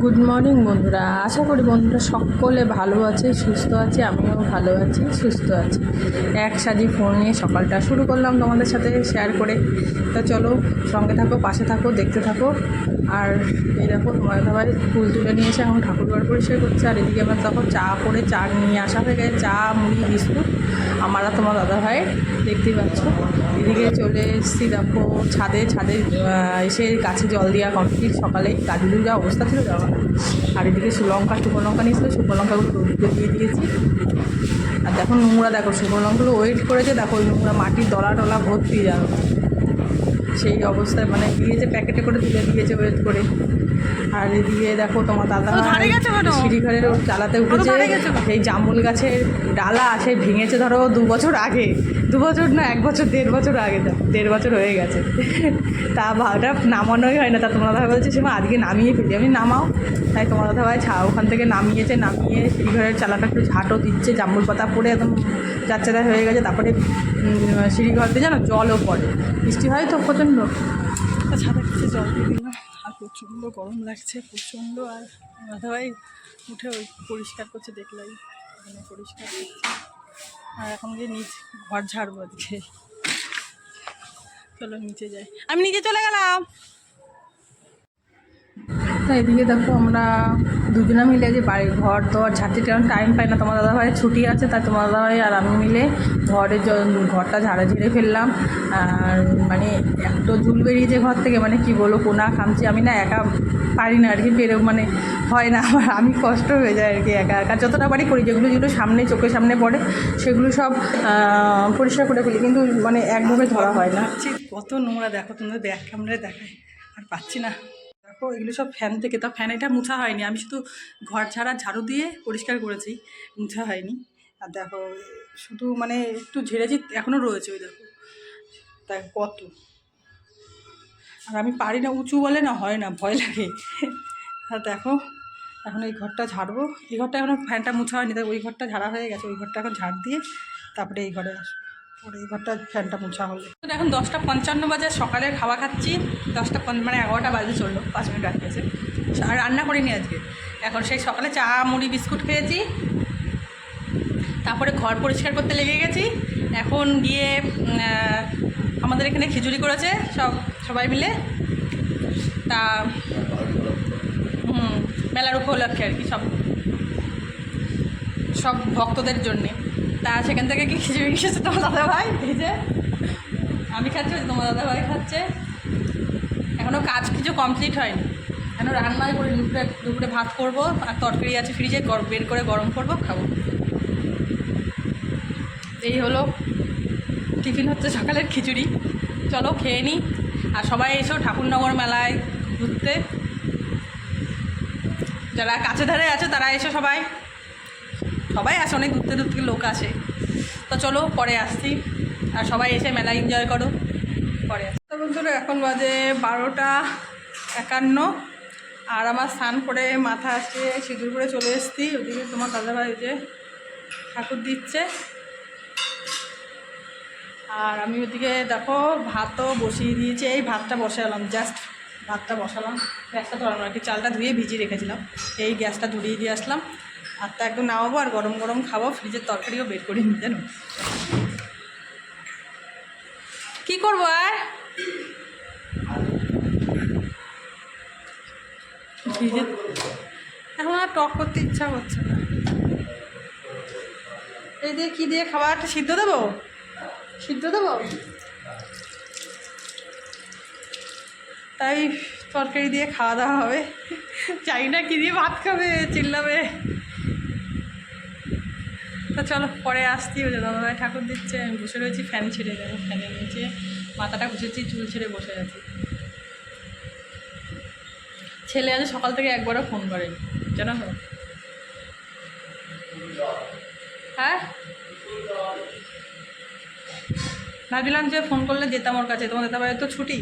Good morning বন্ধুরা। আশা করি বন্ধুরা সকলে ভালো আছে, সুস্থ আছে, আমিও ভালো আছি, সুস্থ আছি। এক সাজি ফোন নিয়ে সকালটা শুরু করলাম তোমাদের সাথে শেয়ার করে। তা চলো, সঙ্গে থাকো, পাশে থাকো, দেখতে থাকো। আর এই দেখো তোমার দাবার ফুল তুলে নিয়ে এসে এখন ঠাকুর ঘর পরিষ্কার করছে। আর এদিকে আমার তখন চা করে চা নিয়ে আসা হয়ে গেছে, চা, মুড়ি, বিস্কুট। আমার আর তোমার দাদা ভাই, দেখতেই পাচ্ছ। এদিকে চলে এসেছি, দেখো, ছাদে ছাদে এসে গাছে জল দেওয়া কমপ্লিট সকালে গাছগুলোর যা অবস্থা ছিল আর এদিকে লঙ্কা শুকনো লঙ্কা নিয়েছিল শুকনো লঙ্কাগুলো রোদিতে দিয়ে দিয়েছি। আর দেখো নোংরা দেখো শুকনো লঙ্কাগুলো ওয়েট করেছে দেখো ওই নোংরা মাটির দলা টলা ভর্তি যাবে সেই অবস্থায় মানে দিয়েছে প্যাকেটে করে তুলে দিয়েছে ওয়েট করে। আর এদিকে দেখো তোমার দাদা? সিঁড়িঘরের ওর চালাতে উঠেছে। সেই জামুল গাছের ডালা সে ভেঙেছে ধরো দু বছর আগে। দু বছর না এক বছর দেড় বছর আগে দেড় বছর হয়ে গেছে। তা ভাটা নামানোই হয় না তা তোমার দাদা বলছে সেমা আজকে নামিয়ে ফেলি। আমি নামাও। তাই তোমার দাদা ভাই ছা ওখান থেকে নামিয়েছে নামিয়ে সিঁড়িঘরের চালাটা একটু ঝাঁটও দিচ্ছে জামুল পাতা পড়ে একদম যাচ্ছেদা হয়ে গেছে তারপরে উম, সিঁড়িঘরতে জানো জলও পড়ে। বৃষ্টি হয় তো প্রচণ্ড। ছাদা কিছু জল দিয়ে দিলাম। আর প্রচণ্ড গরম লাগছে প্রচণ্ড। আর দাদা ভাই উঠে ওই পরিষ্কার করছে দেখলাই এখানে পরিষ্কার করছে। আর এখন গিয়ে নিচ ঘর ঝাড়বো আজকে। চলো নিচে যাই। আমি নিচে চলে গেলাম। তা এদিকে দেখো আমরা দুজনে মিলে যে বাড়ি ঘর দর ঝাড়তে কারণ টাইম পাই না। তোমার দাদা ভাইয়ের ছুটি আছে, তাই তোমার দাদা ভাই আর আমি মিলে ঘরের ঘরটা ঝাড়া ঝেড়ে ফেললাম। আর মানে এত ঝুল বেরিয়েছে ঘর থেকে মানে কি বলব, কোনা খামছি। আমি না একা পারি না আর কি বেরো মানে হয় না। আমার আমি কষ্ট হয়ে যায় আর কি একা একা। যতটা বাড়ি করি, যেগুলো যেগুলো সামনে, চোখের সামনে পড়ে, সেগুলো সব পরিষ্কার করে ফেলি। কিন্তু মানে একভাবে ধরা হয় না। কত নোংরা দেখো তোমাদের ব্যাগ ক্যামেরায় দেখায়। আর পাচ্ছি না। দেখো, এগুলো সব ফ্যান থেকে। তা ফ্যান এটা মুছা হয়নি। আমি শুধু ঘর ছাড়া ঝাড়ু দিয়ে পরিষ্কার করেছি। মুছা হয়নি। আর দেখো, শুধু মানে একটু ঝেড়েছি এখনও রয়েছে ওই দেখো। তাই কত? আর আমি পারি না, উঁচু বলে না, হয় না, ভয় লাগে। দেখো, এখন এই ঘরটা ঝাড়বো। এই ঘরটা এখনও ফ্যানটা মুছা হয়নি, তাই ওই ঘরটা ঝাড়া হয়ে গেছে। ওই ঘরটা এখন ঝাড় দিয়ে তারপরে এই ঘরে আসব। এই ঘরটা ফ্যানটা মুছা হলে এখন দশটা পঞ্চান্ন বাজে, সকালে খাওয়া খাচ্ছি। দশটা মানে এগারোটা বাজে চলল, পাঁচ মিনিট বাকি আছে। আর রান্না করিনি আজকে। এখন সেই সকালে চা, মুড়ি, বিস্কুট খেয়েছি। তারপরে ঘর পরিষ্কার করতে লেগে গেছি। এখন গিয়ে আমাদের এখানে খিচুড়ি করেছে, সব সবাই মিলে? তা, হুম, মেলার উপলক্ষে আর কি সব সব ভক্তদের জন্যে। তা সেখান থেকে কি খিচুড়ি খেয়েছে তোমার দাদা ভাই এই যে, আমি খাচ্ছি তোমার দাদা ভাই খাচ্ছে। এখনও কাজ কিছু কমপ্লিট হয়নি। এখনও রান্নাই করে দুপুরে দুপুরে ভাত করব, আর তরকারি আছে ফ্রিজে বের করে গরম করব, খাব। এই হলো টিফিন হচ্ছে সকালের খিচুড়ি। চলো, খেয়ে নিই আর সবাই এসো ঠাকুরনগর মেলায় ঘুরতে। যারা কাছে ধারে আছে, তারা এসো সবাই। সবাই আসে, অনেক ঘুরতে দূর থেকে লোক আসে। তো চলো, পরে আসছি। আর সবাই এসে মেলা এনজয় করো। পরে তো বন্ধুরা, এখন বাজে বারোটা একান্ন। আর আমার স্নান করে মাথা আসছে সিঁদুর করে চলে এসছি। ওদিকে তোমার দাদাভাই যে ঠাকুর দিচ্ছে। আর আমি ওদিকে দেখো, ভাতও বসিয়ে দিয়েছি। এই ভাতটা বসালাম জাস্ট ভাতটা বসালাম। গ্যাসটা ধরানো আর কি চালটা ধুয়ে ভিজিয়ে রেখেছিলাম। এই গ্যাসটা ধরিয়ে দিয়ে আসলাম। ভাতটা একদম নামাবো আর গরম গরম খাব। ফ্রিজের তরকারিও বের করে নিই, জানো? কী করব আর? ফ্রিজে এখন আর টক করতে ইচ্ছা করছে না। এই দিয়ে কী দিয়ে খাবারটা সিদ্ধ দেবো? সিদ্ধ দেবো? তাই তরকারি দিয়ে খাওয়া দাওয়া হবে। চাই না কী দিয়ে ভাত খাবে, চিল্লাবে। তা চলো, পরে আসছি, ওই দাদাভাই ঠাকুর দিচ্ছে, আমি বসে রয়েছি, ফ্যান ছেড়ে দেবো, ফ্যানের নিচে। মাথাটা ঘুষেছি, চুল ছেড়ে বসে আছি। ছেলে আজ সকাল থেকে একবারও ফোন করে জানো হ্যাঁ? ভাবছিলাম যে ফোন করলে যেতাম ওর কাছে। তোমাদের দাবার তো ছুটি।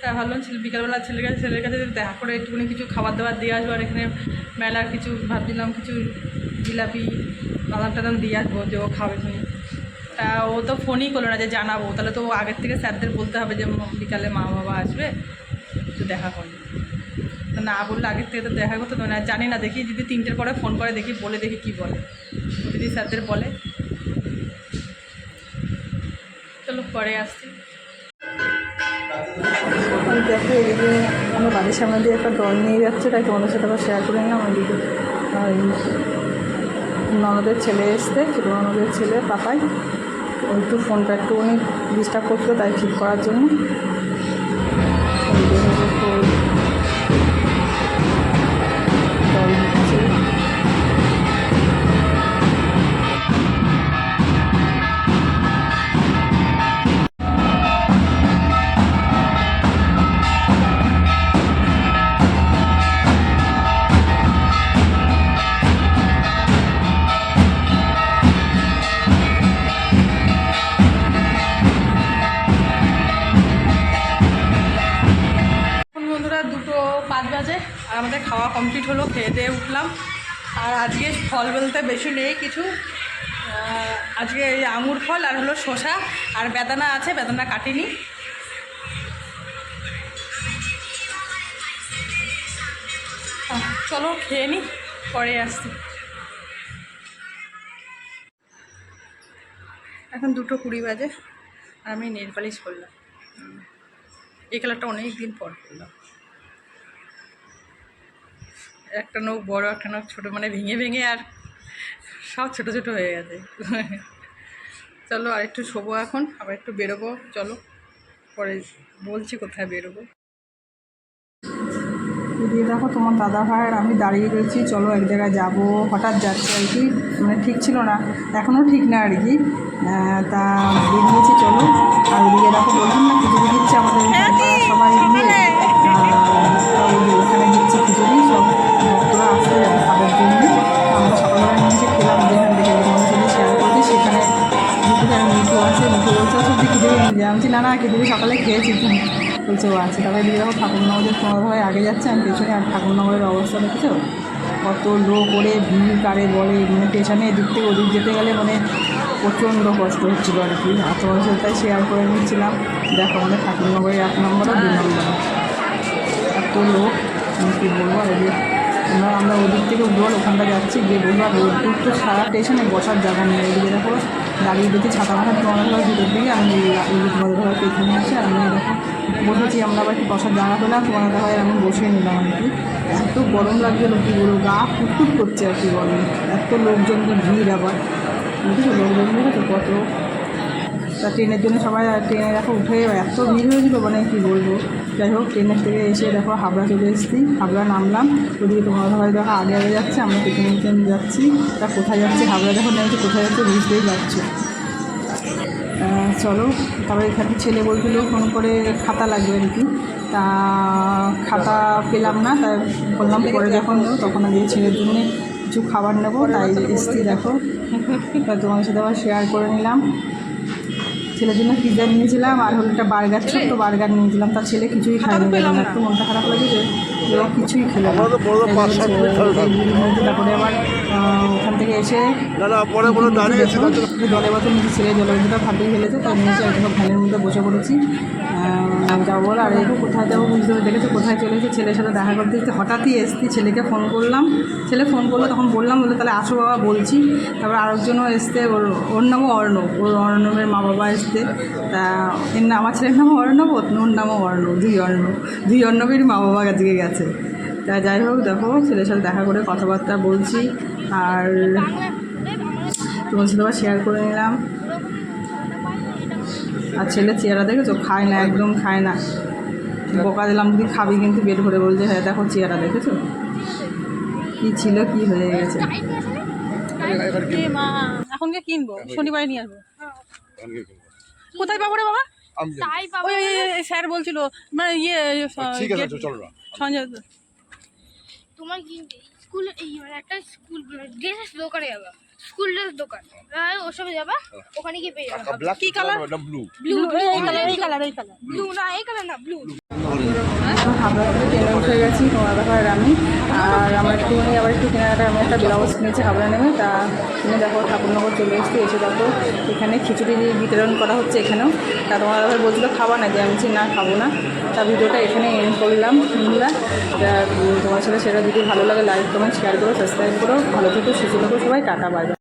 তাই ভাবলাম ছেলে, বিকালবেলা ছেলের কাছে ছেলের কাছে দেখা করে একটুখানি কিছু খাবার দাবার দিয়ে আসব আর এখানে মেলার কিছু ভাবছিলাম, কিছু জিলাপি, বাদাম টাদাম দিয়ে আসব যে ও খাবে শুনি তা ও তো ফোনই করল না যে জানাব। তাহলে তো আগের থেকে স্যারদের বলতে হবে যে বিকালে মা বাবা আসবে, একটু দেখা করি তো না বললে আগের থেকে তো দেখা করতে না। জানি না, দেখি যদি তিনটের পরে ফোন করে, দেখি বলে দেখি কি বলে। যদি স্যারদের বলে। চলো পরে আসছি। দেখো এদিকে আমার বাড়ির সামনে দিয়ে একটা দল নিয়ে যাচ্ছে তাই তোমাদের সাথে আবার শেয়ার করে নিলাম। ওইদিকে ননদের ছেলে এসছে, ছোটো ননদের ছেলে পাপাই। একটু ফোনটা একটু উনি ডিস্টার্ব করতো তাই ঠিক করার জন্য। কমপ্লিট হলো, খেয়ে দিয়ে উঠলাম। আর আজকে ফল বলতে বেশি নেই, কিছু। আজকে এই আঙুর ফল আর হলো শসা, আর বেদানা আছে, বেদানা কাটিনি। চলো খেয়ে নি, পরে আসছি। এখন দুটো কুড়ি বাজে, আর আমি নেল পালিশ করলাম। এই কালারটা অনেক দিন পর করলাম। একটা নখ বড়, একটা নখ ছোটো মানে ভেঙে ভেঙে আর সব ছোটো ছোটো হয়ে গেছে। চলো আর একটু শোবো এখন, আবার একটু বেরোবো, চলো। পরে বলছি কোথায় বেরোবো। দিয়ে দেখো তোমার দাদা ভাই আর আমি দাঁড়িয়ে রয়েছি, চলো এক জায়গায় যাব। হঠাৎ যাচ্ছি আর কি মানে ঠিক ছিল না এখনও ঠিক না আর কি। তা বেরিয়েছি, চলো। আর ওদিকে দেখো বললাম না খিচুড়ি দিচ্ছে আমাদের সবাই খেয়েছি বলছে, ও আছে। তারপরে দিকে দেখো ঠাকুরনগরের ভাই আগে যাচ্ছে আমি পেছনে আর ঠাকুরনগরের অবস্থা দেখেছ? কত লোক করে ভিড় কারে বলে মানে পেছনে এদিক থেকে ওদিক যেতে গেলে মানে প্রচণ্ড কষ্ট হচ্ছিল আর কি। আর তোমার সাথে তাই শেয়ার করে নিচ্ছিলাম। দেখো, আমাদের ঠাকুরনগরের এক নম্বর আর দুই নম্বর। এত লোক আমি কী বলব আর এদিকে আমরা ওদিক থেকে উঠবার ওখানটা যাচ্ছি, গিয়ে বলব, আর রোদ্দুর তো সারা স্টেশনে বসার জায়গা নেই। এদিকে দেখো, দাঁড়িয়ে দেখি ছাতা মাথা তোমার ঘর ভিতর দিকে। আমি তোমাদের ঘর পেছনে আছি। আমি দেখো, বসেছি আমরা আবার একটু বসার জায়গা পেলাম। তোমার ঘরে আমি বসে নিলাম আর কি। এত গরম লাগছিল কী বলব গা ফুটফুট করছে আর কি গরম। এত লোকজন কি ভিড় আবার। বুঝেছ? লোকজন দেখেছ কত তা ট্রেনের জন্য সবাই, ট্রেনে দেখো উঠে এত ভিড় হয়েছিল মানে কী বলব? যাই হোক, ট্রেনের থেকে এসে দেখো হাবড়া চলে এসেছি, হাবড়া নামলাম, ওদিকে তোমার সবাই দেখো আগে আগে যাচ্ছে, আমরা পেছনে যাচ্ছি, তা কোথায় যাচ্ছে হাবড়া দেখো নেমেছে কোথায় যাচ্ছে বুঝতেই পারছ। চলো, তারপরে এখানে ছেলে বলছিল ফোন করে খাতা লাগবে আর কি, তা খাতা পেলাম না, তাই বললাম পরে যখন তখন আমি ছেলের জন্য কিছু খাবার নেব, তাই এসছি দেখো। তোমার সাথে আবার শেয়ার করে নিলাম। ছেলের জন্য পিৎজা নিয়েছিলাম আর হলো একটা বার্গার ছোট্ট বার্গার নিয়েছিলাম। তার ছেলে কিছুই খায়নি পেলাম একটু মনটা খারাপ লাগছে এবার কিছুই খেলো তারপরে আবার আহ, ওখান থেকে এসে। একটু জলের বোতল নিয়েছি ছেলে জলের বোতলটা ফাটিয়ে ফেলেছে নিয়েছি আর দেখো ভ্যানের মধ্যে বসে পড়েছি। যাব বলে আর একটু কোথায় যাব বুঝতে পেরে দেখেছ কোথায় চলে এসেছি? ছেলের সাথে দেখা করতে এসেছি। হঠাৎই এসেছি ছেলেকে ফোন করলাম। ছেলে ফোন করল তখন বললাম বলে তাহলে আসো বাবা বলছি। তারপর আরেকজনও এসছে ওর ওর নামও অর্ণব। ওর অর্ণবের মা বাবা এসছে। তা এর নাম আমার ছেলের নামও অর্ণব ওর নামও অর্ণব দুই অর্ণব। দুই অর্ণবেরই মা বাবা আজকে গেছে। তা যাই হোক দেখো ছেলের সাথে দেখা করে কথাবার্তা বলছি। আর তোমার সাথে আবার শেয়ার করে নিলাম। আর ছেলে চেহারা দেখেছ? খায় না একদম খায় না। বোকা দিলাম যদি খাবি কিন্তু পেট ভরে বলছে হ্যাঁ দেখো চেহারা দেখেছ? কি ছিল কি হয়ে গেছে? এখনকে কিনবো শনিবারে নিয়ে আসব। কোথায় পাবো রে বাবা? ওই স্যার বলছিল মানে ইয়ে সঞ্জয় তোমার কি স্কুল এই মানে একটা স্কুল ড্রেসের দোকানে যাবা। স্কুল ড্রেস দোকান। আর ওসবে যাবা ওখানে গিয়ে পেয়ে যাবা। কি কালার ব্লু ব্লু এই কালার এই কালার এই কালার ব্লু না এই কালার না ব্লু হাবড়া থেকে ট্রেনে উঠে গেছি, তোমার আর আমি। আর আমার একটুখানি আবার একটু কেনাকাটা আমি একটা ব্লাউজ কিনেছি হাবড়া নেমে তা তুমি দেখো, ঠাকুরনগর চলে এসেছি, এসে দেখো, এখানে খিচুড়ি বিতরণ করা হচ্ছে এখানেও। তা তোমার দাদা বলছিলো, খাবা না যে আমি না, খাব না। তা ভিডিওটা এখানে এন্ড করলাম, বন্ধুরা। তোমার সাথে সেটা যদি ভালো লাগে লাইক কমেন্ট শেয়ার করো সাবস্ক্রাইব করো। ভালো থেকো, সুস্থ থেকো সবাই, টাটা বাই